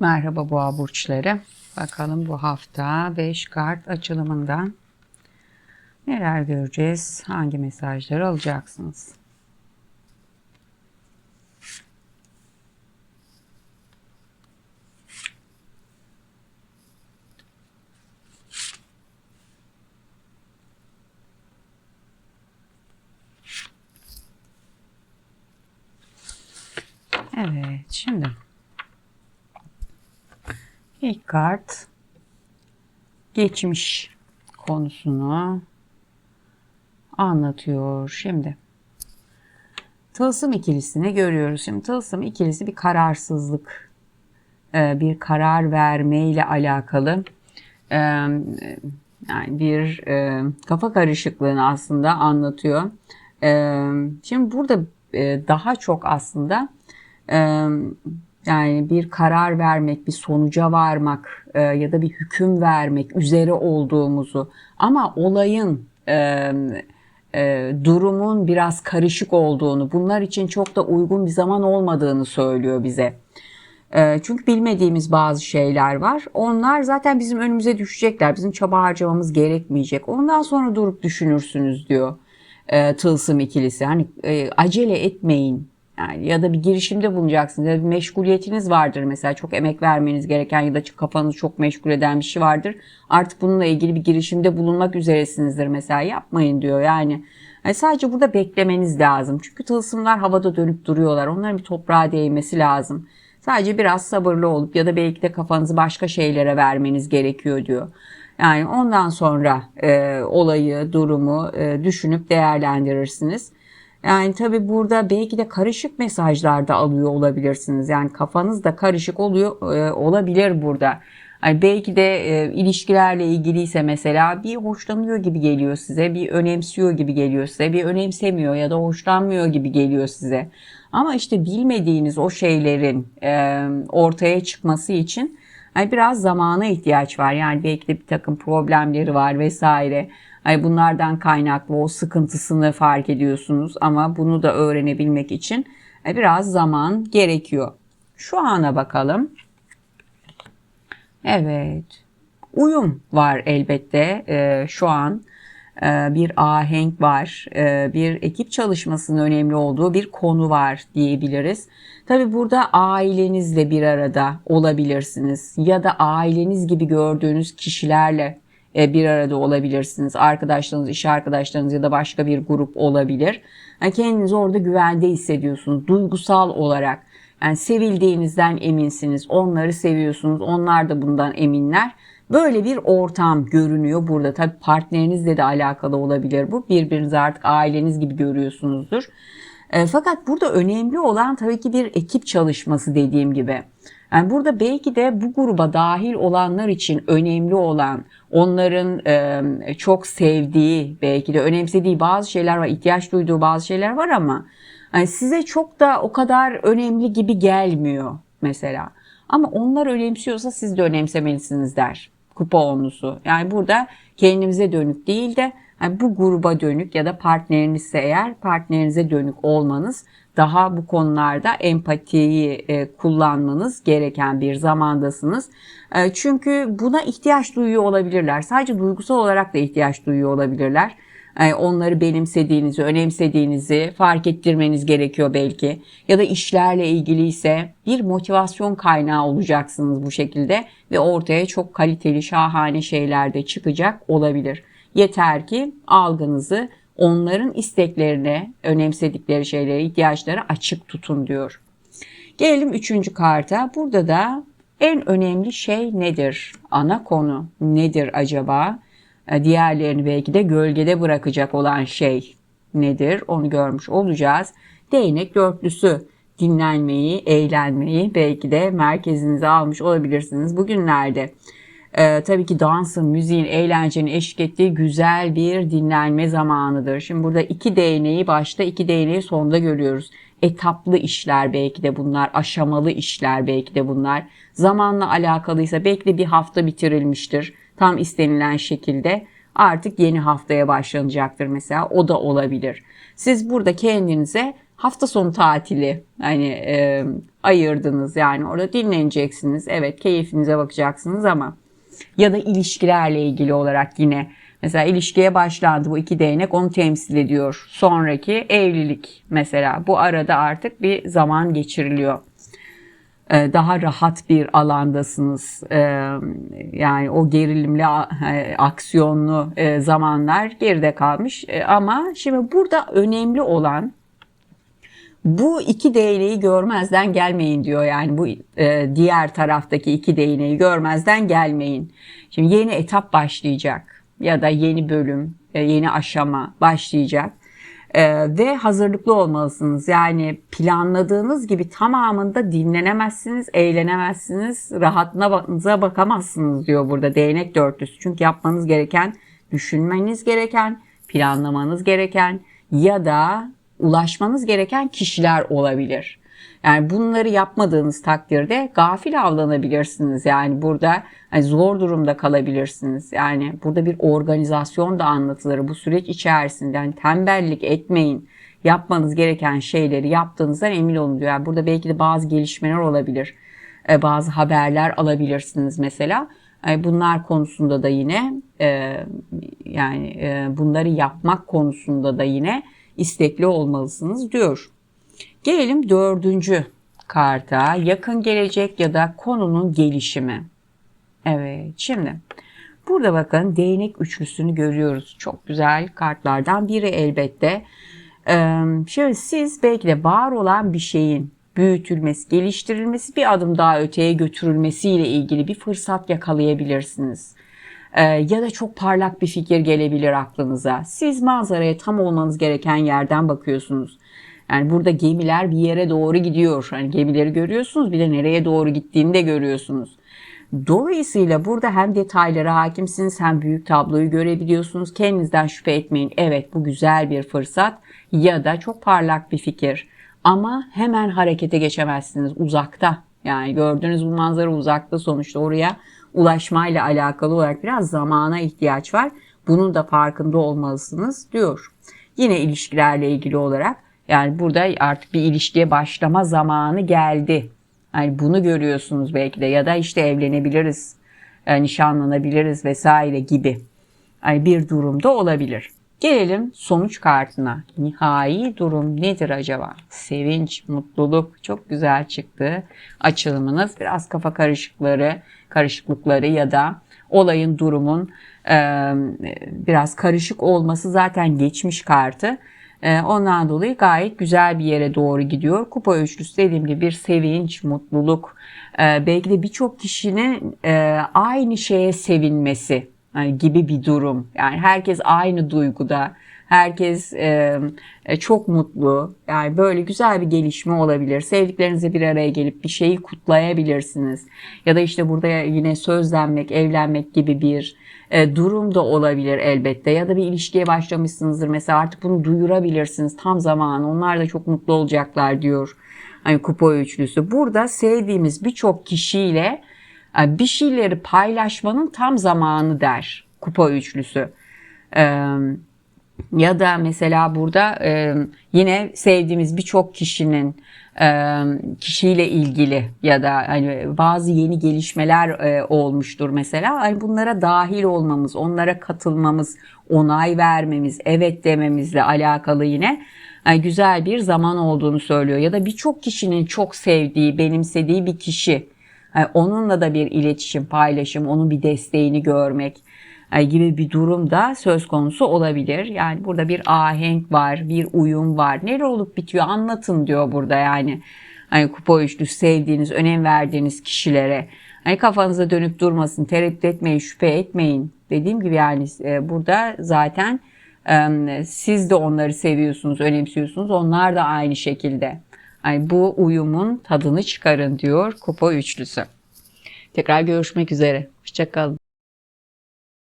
Merhaba boğa burçları. Bakalım bu hafta 5 kart açılımından neler göreceğiz? Hangi mesajları alacaksınız? Evet, şimdi ilk kart geçmiş konusunu anlatıyor. Şimdi tılsım ikilisini görüyoruz. Şimdi tılsım ikilisi bir kararsızlık, e, bir karar verme ile alakalı e, yani bir e, kafa karışıklığını aslında anlatıyor. Şimdi burada daha çok aslında yani bir karar vermek, bir sonuca varmak ya da bir hüküm vermek üzere olduğumuzu ama olayın durumun biraz karışık olduğunu, bunlar için çok da uygun bir zaman olmadığını söylüyor bize. Çünkü bilmediğimiz bazı şeyler var. Onlar zaten bizim önümüze düşecekler. Bizim çaba harcamamız gerekmeyecek. Ondan sonra durup düşünürsünüz diyor tılsım ikilisi. Hani acele etmeyin yani ya da bir girişimde bulunacaksınız ya da bir meşguliyetiniz vardır mesela çok emek vermeniz gereken ya da kafanızı çok meşgul eden bir şey vardır. Artık bununla ilgili bir girişimde bulunmak üzeresinizdir mesela yapmayın diyor yani. yani sadece burada beklemeniz lazım. Çünkü tılsımlar havada dönüp duruyorlar. Onların bir toprağa değmesi lazım. Sadece biraz sabırlı olup ya da belki de kafanızı başka şeylere vermeniz gerekiyor diyor. Yani ondan sonra e, olayı, durumu e, düşünüp değerlendirirsiniz. Yani tabi burada belki de karışık mesajlar da alıyor olabilirsiniz. Yani kafanız da karışık oluyor e, olabilir burada. Yani belki de e, ilişkilerle ilgiliyse mesela bir hoşlanıyor gibi geliyor size, bir önemsiyor gibi geliyor size, bir önemsemiyor ya da hoşlanmıyor gibi geliyor size. Ama işte bilmediğiniz o şeylerin e, ortaya çıkması için yani biraz zamana ihtiyaç var. Yani belki de bir takım problemleri var vesaire. Bunlardan kaynaklı o sıkıntısını fark ediyorsunuz ama bunu da öğrenebilmek için e, biraz zaman gerekiyor. Şu ana bakalım. Evet. Uyum var elbette e, şu an. E, bir ahenk var. Bir ekip çalışmasının önemli olduğu bir konu var diyebiliriz. Tabi burada ailenizle bir arada olabilirsiniz ya da aileniz gibi gördüğünüz kişilerle e, bir arada olabilirsiniz. Arkadaşlarınız, iş arkadaşlarınız ya da başka bir grup olabilir. Yani kendinizi orada güvende hissediyorsunuz. Duygusal olarak yani sevildiğinizden eminsiniz. Onları seviyorsunuz. Onlar da bundan eminler. Böyle bir ortam görünüyor burada. Tabii partnerinizle de alakalı olabilir bu. Birbirinizi artık aileniz gibi görüyorsunuzdur. E, fakat burada önemli olan tabii ki bir ekip çalışması dediğim gibi. Yani burada belki de bu gruba dahil olanlar için önemli olan, onların e, çok sevdiği, belki de önemsediği bazı şeyler var, ihtiyaç duyduğu bazı şeyler var ama yani size çok da o kadar önemli gibi gelmiyor mesela. Ama onlar önemsiyorsa siz de önemsemelisiniz der kupa onlusu. Yani burada kendimize dönük değil de yani bu gruba dönük ya da partnerinizse eğer partnerinize dönük olmanız daha bu konularda empatiyi e, kullanmanız gereken bir zamandasınız. E, çünkü buna ihtiyaç duyuyor olabilirler. Sadece duygusal olarak da ihtiyaç duyuyor olabilirler. E, onları benimsediğinizi, önemsediğinizi fark ettirmeniz gerekiyor belki. Ya da işlerle ilgili ise bir motivasyon kaynağı olacaksınız bu şekilde ve ortaya çok kaliteli, şahane şeyler de çıkacak olabilir. Yeter ki algınızı onların isteklerine, önemsedikleri şeylere, ihtiyaçlara açık tutun diyor. Gelelim üçüncü karta. Burada da en önemli şey nedir? Ana konu nedir acaba? E, diğerlerini belki de gölgede bırakacak olan şey nedir? Onu görmüş olacağız. Değnek dörtlüsü dinlenmeyi, eğlenmeyi belki de merkezinize almış olabilirsiniz bugünlerde. Ee, tabii ki dansın, müziğin, eğlencenin eşlik ettiği güzel bir dinlenme zamanıdır. Şimdi burada iki değneği başta, iki değneği sonda görüyoruz. Etaplı işler belki de bunlar, aşamalı işler belki de bunlar. Zamanla alakalıysa belki de bir hafta bitirilmiştir tam istenilen şekilde. Artık yeni haftaya başlanacaktır mesela o da olabilir. Siz burada kendinize hafta sonu tatili hani e, ayırdınız yani orada dinleneceksiniz. Evet keyfinize bakacaksınız ama ya da ilişkilerle ilgili olarak yine mesela ilişkiye başlandı bu iki değnek onu temsil ediyor. Sonraki evlilik mesela bu arada artık bir zaman geçiriliyor. Ee, daha rahat bir alandasınız. Ee, Yani o gerilimli, e, aksiyonlu e, zamanlar geride kalmış. E, Ama şimdi burada önemli olan bu iki değneği görmezden gelmeyin diyor. Yani bu e, diğer taraftaki iki değneği görmezden gelmeyin. Şimdi yeni etap başlayacak ya da yeni bölüm, e, yeni aşama başlayacak. E, ve hazırlıklı olmalısınız. Yani planladığınız gibi tamamında dinlenemezsiniz, eğlenemezsiniz, rahatınıza bakamazsınız diyor burada değnek dörtlüsü. Çünkü yapmanız gereken, düşünmeniz gereken, planlamanız gereken ya da ulaşmanız gereken kişiler olabilir. Yani bunları yapmadığınız takdirde gafil avlanabilirsiniz. Yani burada hani zor durumda kalabilirsiniz. Yani burada bir organizasyon da anlatılır bu süreç içerisinde. Yani tembellik etmeyin. Yapmanız gereken şeyleri yaptığınızdan emin olun diyor. Yani burada belki de bazı gelişmeler olabilir. E, Bazı haberler alabilirsiniz mesela. E, Bunlar konusunda da yine e, yani bunları yapmak konusunda da yine istekli olmalısınız diyor. Gelelim dördüncü karta yakın gelecek ya da konunun gelişimi. Evet şimdi burada bakın değnek üçlüsünü görüyoruz. Çok güzel kartlardan biri elbette. Şimdi siz belki de var olan bir şeyin büyütülmesi, geliştirilmesi, bir adım daha öteye götürülmesiyle ilgili bir fırsat yakalayabilirsiniz. Ee, ya da çok parlak bir fikir gelebilir aklınıza. Siz manzaraya tam olmanız gereken yerden bakıyorsunuz. Yani burada gemiler bir yere doğru gidiyor. Hani gemileri görüyorsunuz bir de nereye doğru gittiğini de görüyorsunuz. Dolayısıyla burada hem detaylara hakimsiniz hem büyük tabloyu görebiliyorsunuz. Kendinizden şüphe etmeyin. Evet bu güzel bir fırsat ya da çok parlak bir fikir. Ama hemen harekete geçemezsiniz uzakta. Yani gördüğünüz bu manzara uzakta sonuçta oraya ulaşmayla alakalı olarak biraz zamana ihtiyaç var. Bunun da farkında olmalısınız diyor. Yine ilişkilerle ilgili olarak yani burada artık bir ilişkiye başlama zamanı geldi. Yani bunu görüyorsunuz belki de ya da işte evlenebiliriz, e, nişanlanabiliriz vesaire gibi yani bir durumda olabilir. Gelelim sonuç kartına. Nihai durum nedir acaba? Sevinç, mutluluk çok güzel çıktı. Açılımınız biraz kafa karışıkları, karışıklıkları ya da olayın durumun e, biraz karışık olması zaten geçmiş kartı. E, ondan dolayı gayet güzel bir yere doğru gidiyor. Kupa üçlüsü dediğim gibi bir sevinç, mutluluk, e, belki de birçok kişinin e, aynı şeye sevinmesi gibi bir durum. Yani herkes aynı duyguda, herkes e, çok mutlu. Yani böyle güzel bir gelişme olabilir. Sevdiklerinizle bir araya gelip bir şeyi kutlayabilirsiniz. Ya da işte burada yine sözlenmek, evlenmek gibi bir e, durum da olabilir elbette. Ya da bir ilişkiye başlamışsınızdır mesela artık bunu duyurabilirsiniz tam zamanı. Onlar da çok mutlu olacaklar diyor. Hani kupa üçlüsü. Burada sevdiğimiz birçok kişiyle bir şeyleri paylaşmanın tam zamanı der kupa üçlüsü. Ee, ya da mesela burada e, yine sevdiğimiz birçok kişinin e, kişiyle ilgili ya da hani bazı yeni gelişmeler e, olmuştur mesela. Hani bunlara dahil olmamız, onlara katılmamız, onay vermemiz, evet dememizle alakalı yine güzel bir zaman olduğunu söylüyor. Ya da birçok kişinin çok sevdiği, benimsediği bir kişi. Yani onunla da bir iletişim, paylaşım, onun bir desteğini görmek gibi bir durum da söz konusu olabilir. Yani burada bir ahenk var, bir uyum var. Nere olup bitiyor anlatın diyor burada yani. Hani kupa üçlüsü sevdiğiniz, önem verdiğiniz kişilere. Hani kafanıza dönüp durmasın, tereddüt etmeyin, şüphe etmeyin. Dediğim gibi yani e, burada zaten siz de onları seviyorsunuz, önemsiyorsunuz. Onlar da aynı şekilde. Yani bu uyumun tadını çıkarın diyor kupa üçlüsü. Tekrar görüşmek üzere. Hoşçakalın.